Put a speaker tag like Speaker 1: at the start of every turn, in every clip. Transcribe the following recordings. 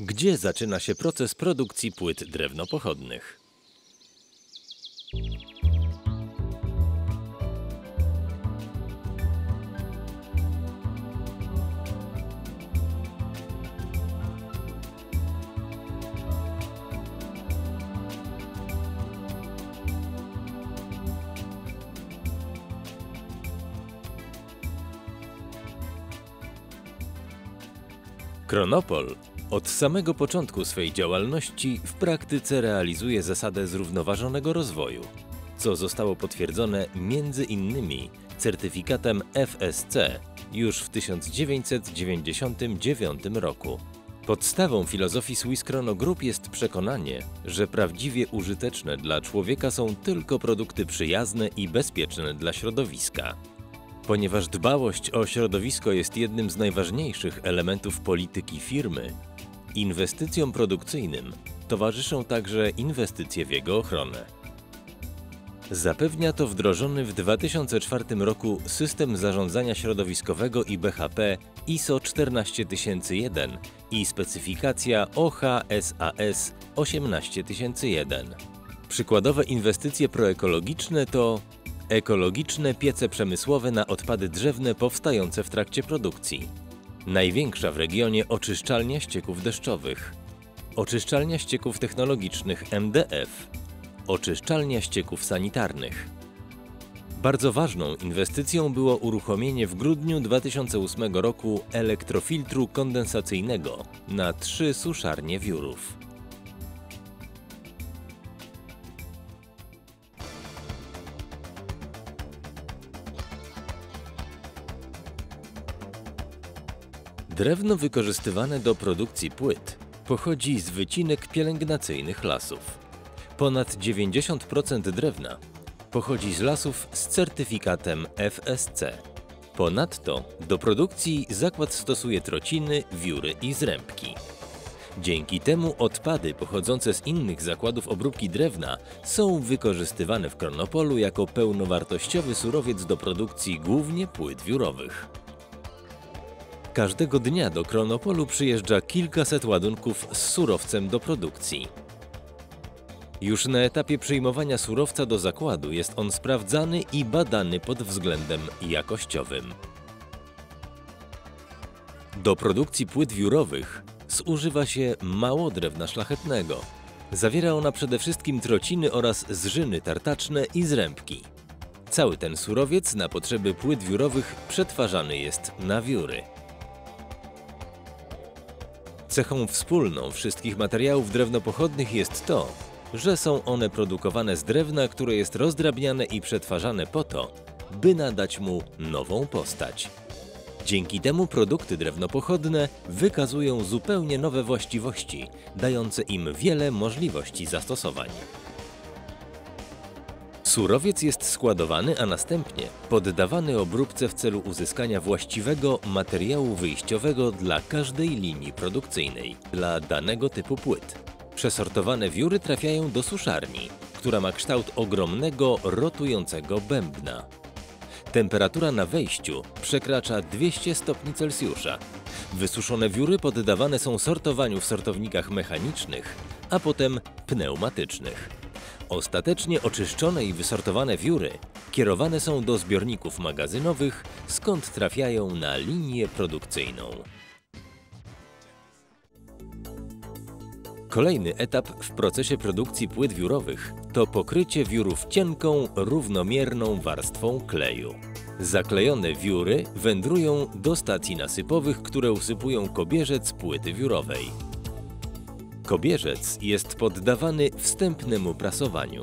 Speaker 1: Gdzie zaczyna się proces produkcji płyt drewnopochodnych? Kronopol od samego początku swej działalności w praktyce realizuje zasadę zrównoważonego rozwoju, co zostało potwierdzone między innymi certyfikatem FSC już w 1999 roku. Podstawą filozofii Swiss Chrono Group jest przekonanie, że prawdziwie użyteczne dla człowieka są tylko produkty przyjazne i bezpieczne dla środowiska. Ponieważ dbałość o środowisko jest jednym z najważniejszych elementów polityki firmy, inwestycjom produkcyjnym towarzyszą także inwestycje w jego ochronę. Zapewnia to wdrożony w 2004 roku system zarządzania środowiskowego i BHP ISO 14001 i specyfikacja OHSAS 18001. Przykładowe inwestycje proekologiczne to ekologiczne piece przemysłowe na odpady drzewne powstające w trakcie produkcji, największa w regionie oczyszczalnia ścieków deszczowych, oczyszczalnia ścieków technologicznych MDF, oczyszczalnia ścieków sanitarnych. Bardzo ważną inwestycją było uruchomienie w grudniu 2008 roku elektrofiltru kondensacyjnego na trzy suszarnie wiórów. Drewno wykorzystywane do produkcji płyt pochodzi z wycinek pielęgnacyjnych lasów. Ponad 90% drewna pochodzi z lasów z certyfikatem FSC. Ponadto do produkcji zakład stosuje trociny, wióry i zrębki. Dzięki temu odpady pochodzące z innych zakładów obróbki drewna są wykorzystywane w Kronopolu jako pełnowartościowy surowiec do produkcji głównie płyt wiórowych. Każdego dnia do Kronopolu przyjeżdża kilkaset ładunków z surowcem do produkcji. Już na etapie przyjmowania surowca do zakładu jest on sprawdzany i badany pod względem jakościowym. Do produkcji płyt wiórowych zużywa się mało drewna szlachetnego. Zawiera ona przede wszystkim trociny oraz zrzyny tartaczne i zrębki. Cały ten surowiec na potrzeby płyt wiórowych przetwarzany jest na wióry. Cechą wspólną wszystkich materiałów drewnopochodnych jest to, że są one produkowane z drewna, które jest rozdrabniane i przetwarzane po to, by nadać mu nową postać. Dzięki temu produkty drewnopochodne wykazują zupełnie nowe właściwości, dające im wiele możliwości zastosowań. Surowiec jest składowany, a następnie poddawany obróbce w celu uzyskania właściwego materiału wyjściowego dla każdej linii produkcyjnej, dla danego typu płyt. Przesortowane wióry trafiają do suszarni, która ma kształt ogromnego, rotującego bębna. Temperatura na wejściu przekracza 200 stopni Celsjusza. Wysuszone wióry poddawane są sortowaniu w sortownikach mechanicznych, a potem pneumatycznych. Ostatecznie oczyszczone i wysortowane wióry kierowane są do zbiorników magazynowych, skąd trafiają na linię produkcyjną. Kolejny etap w procesie produkcji płyt wiórowych to pokrycie wiórów cienką, równomierną warstwą kleju. Zaklejone wióry wędrują do stacji nasypowych, które usypują kobierzec płyty wiórowej. Kobierzec jest poddawany wstępnemu prasowaniu.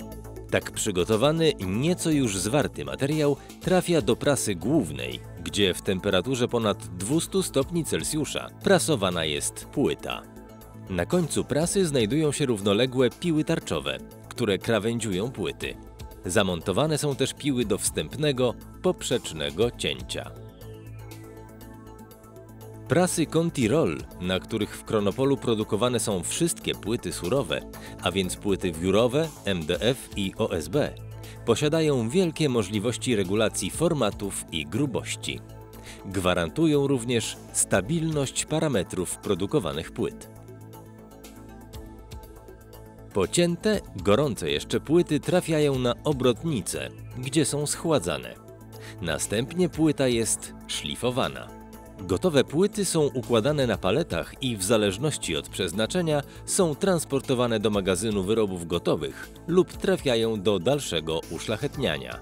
Speaker 1: Tak przygotowany, nieco już zwarty materiał trafia do prasy głównej, gdzie w temperaturze ponad 200 stopni Celsjusza prasowana jest płyta. Na końcu prasy znajdują się równoległe piły tarczowe, które krawędziują płyty. Zamontowane są też piły do wstępnego, poprzecznego cięcia. Prasy Conti-Roll, na których w Kronopolu produkowane są wszystkie płyty surowe, a więc płyty wiórowe, MDF i OSB, posiadają wielkie możliwości regulacji formatów i grubości. Gwarantują również stabilność parametrów produkowanych płyt. Pocięte, gorące jeszcze płyty trafiają na obrotnicę, gdzie są schładzane. Następnie płyta jest szlifowana. Gotowe płyty są układane na paletach i w zależności od przeznaczenia są transportowane do magazynu wyrobów gotowych lub trafiają do dalszego uszlachetniania.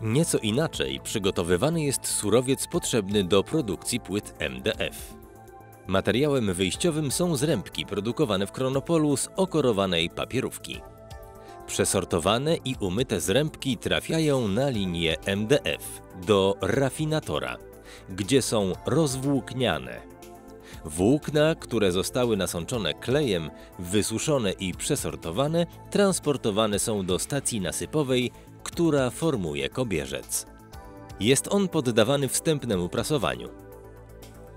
Speaker 1: Nieco inaczej przygotowywany jest surowiec potrzebny do produkcji płyt MDF. Materiałem wyjściowym są zrębki produkowane w Kronopolu z okorowanej papierówki. Przesortowane i umyte zrębki trafiają na linię MDF do rafinatora, gdzie są rozwłókniane. Włókna, które zostały nasączone klejem, wysuszone i przesortowane, transportowane są do stacji nasypowej, która formuje kobierzec. Jest on poddawany wstępnemu prasowaniu.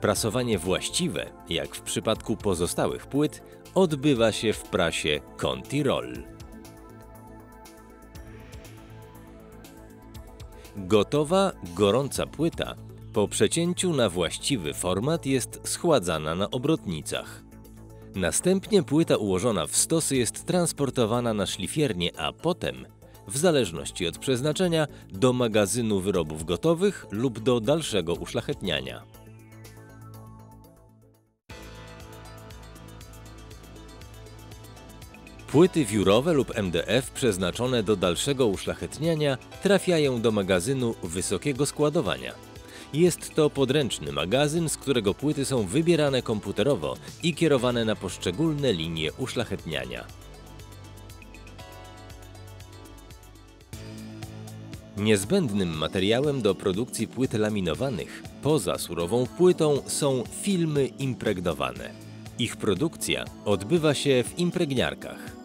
Speaker 1: Prasowanie właściwe, jak w przypadku pozostałych płyt, odbywa się w prasie Conti-Roll. Gotowa, gorąca płyta po przecięciu na właściwy format jest schładzana na obrotnicach. Następnie płyta ułożona w stosy jest transportowana na szlifiernię, a potem, w zależności od przeznaczenia, do magazynu wyrobów gotowych lub do dalszego uszlachetniania. Płyty wiórowe lub MDF przeznaczone do dalszego uszlachetniania trafiają do magazynu wysokiego składowania. Jest to podręczny magazyn, z którego płyty są wybierane komputerowo i kierowane na poszczególne linie uszlachetniania. Niezbędnym materiałem do produkcji płyt laminowanych poza surową płytą są filmy impregnowane. Ich produkcja odbywa się w impregniarkach.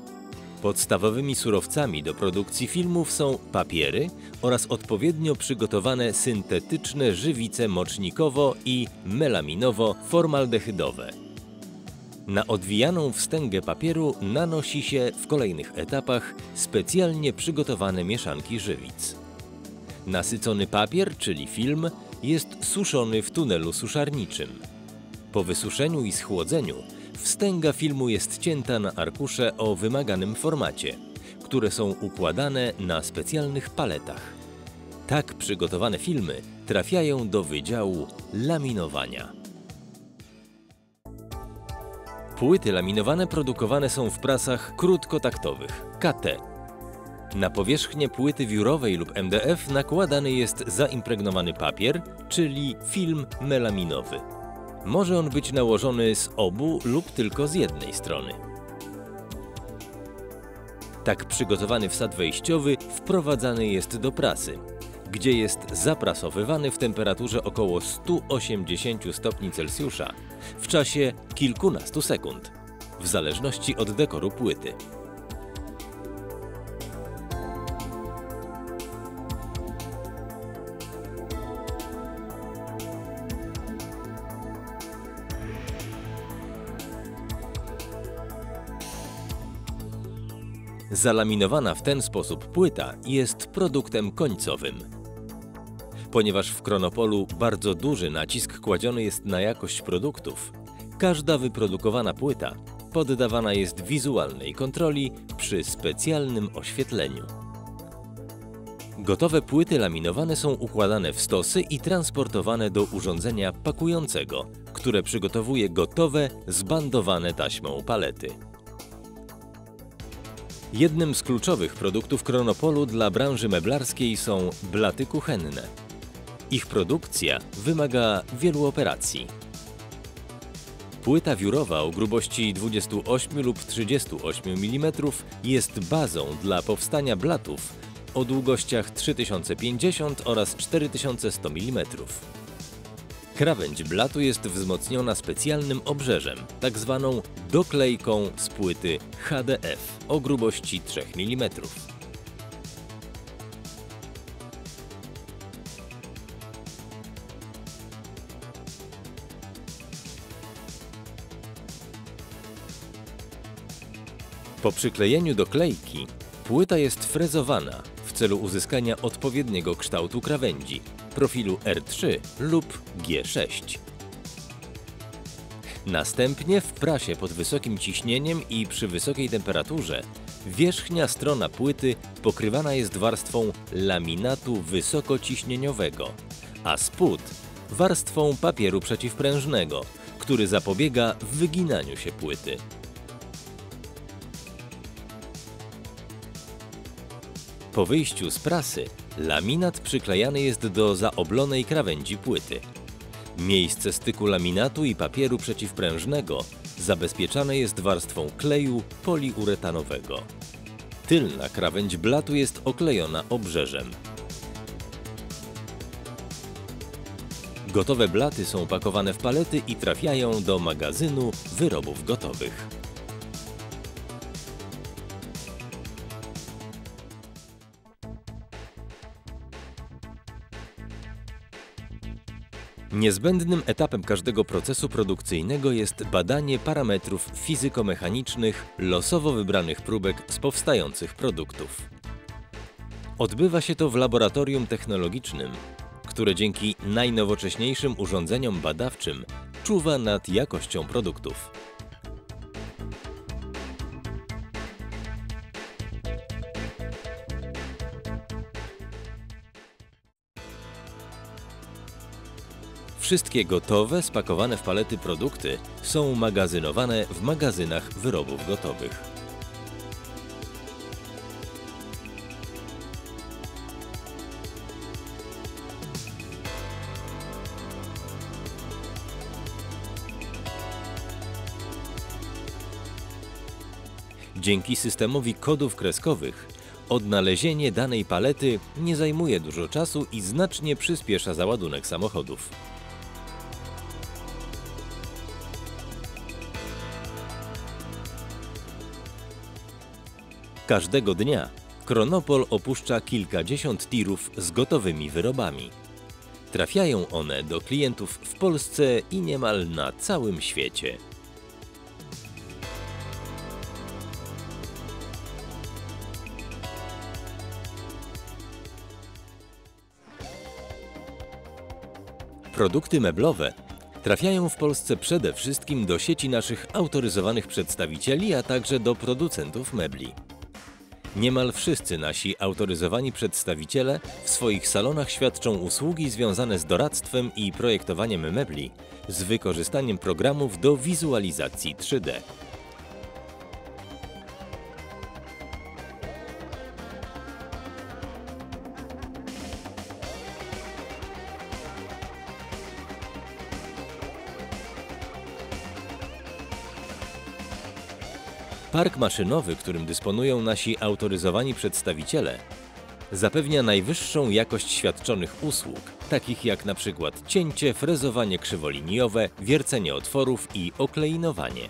Speaker 1: Podstawowymi surowcami do produkcji filmów są papiery oraz odpowiednio przygotowane syntetyczne żywice mocznikowo i melaminowo-formaldehydowe. Na odwijaną wstęgę papieru nanosi się w kolejnych etapach specjalnie przygotowane mieszanki żywic. Nasycony papier, czyli film, jest suszony w tunelu suszarniczym. Po wysuszeniu i schłodzeniu wstęga filmu jest cięta na arkusze o wymaganym formacie, które są układane na specjalnych paletach. Tak przygotowane filmy trafiają do Wydziału Laminowania. Płyty laminowane produkowane są w prasach krótkotaktowych KT. Na powierzchnię płyty wiórowej lub MDF nakładany jest zaimpregnowany papier, czyli film melaminowy. Może on być nałożony z obu lub tylko z jednej strony. Tak przygotowany wsad wejściowy wprowadzany jest do prasy, gdzie jest zaprasowywany w temperaturze około 180 stopni Celsjusza w czasie kilkunastu sekund, w zależności od dekoru płyty. Zalaminowana w ten sposób płyta jest produktem końcowym. Ponieważ w Kronopolu bardzo duży nacisk kładziony jest na jakość produktów, każda wyprodukowana płyta poddawana jest wizualnej kontroli przy specjalnym oświetleniu. Gotowe płyty laminowane są układane w stosy i transportowane do urządzenia pakującego, które przygotowuje gotowe, zbandowane taśmą palety. Jednym z kluczowych produktów Kronopolu dla branży meblarskiej są blaty kuchenne. Ich produkcja wymaga wielu operacji. Płyta wiórowa o grubości 28 lub 38 mm jest bazą dla powstania blatów o długościach 3050 oraz 4100 mm. Krawędź blatu jest wzmocniona specjalnym obrzeżem, tak zwaną doklejką z płyty HDF o grubości 3 mm. Po przyklejeniu doklejki płyta jest frezowana w celu uzyskania odpowiedniego kształtu krawędzi, profilu R3 lub G6. Następnie w prasie pod wysokim ciśnieniem i przy wysokiej temperaturze wierzchnia strona płyty pokrywana jest warstwą laminatu wysokociśnieniowego, a spód warstwą papieru przeciwprężnego, który zapobiega wyginaniu się płyty. Po wyjściu z prasy laminat przyklejany jest do zaoblonej krawędzi płyty. Miejsce styku laminatu i papieru przeciwprężnego zabezpieczane jest warstwą kleju poliuretanowego. Tylna krawędź blatu jest oklejona obrzeżem. Gotowe blaty są pakowane w palety i trafiają do magazynu wyrobów gotowych. Niezbędnym etapem każdego procesu produkcyjnego jest badanie parametrów fizykomechanicznych losowo wybranych próbek z powstających produktów. Odbywa się to w laboratorium technologicznym, które dzięki najnowocześniejszym urządzeniom badawczym czuwa nad jakością produktów. Wszystkie gotowe, spakowane w palety produkty są magazynowane w magazynach wyrobów gotowych. Dzięki systemowi kodów kreskowych odnalezienie danej palety nie zajmuje dużo czasu i znacznie przyspiesza załadunek samochodów. Każdego dnia Kronopol opuszcza kilkadziesiąt tirów z gotowymi wyrobami. Trafiają one do klientów w Polsce i niemal na całym świecie. Produkty meblowe trafiają w Polsce przede wszystkim do sieci naszych autoryzowanych przedstawicieli, a także do producentów mebli. Niemal wszyscy nasi autoryzowani przedstawiciele w swoich salonach świadczą usługi związane z doradztwem i projektowaniem mebli z wykorzystaniem programów do wizualizacji 3D. Park maszynowy, którym dysponują nasi autoryzowani przedstawiciele, zapewnia najwyższą jakość świadczonych usług, takich jak na przykład cięcie, frezowanie krzywoliniowe, wiercenie otworów i okleinowanie.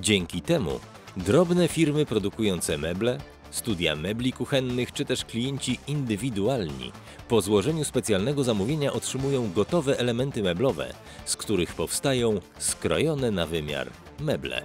Speaker 1: Dzięki temu drobne firmy produkujące meble, studia mebli kuchennych czy też klienci indywidualni po złożeniu specjalnego zamówienia otrzymują gotowe elementy meblowe, z których powstają skrojone na wymiar meble.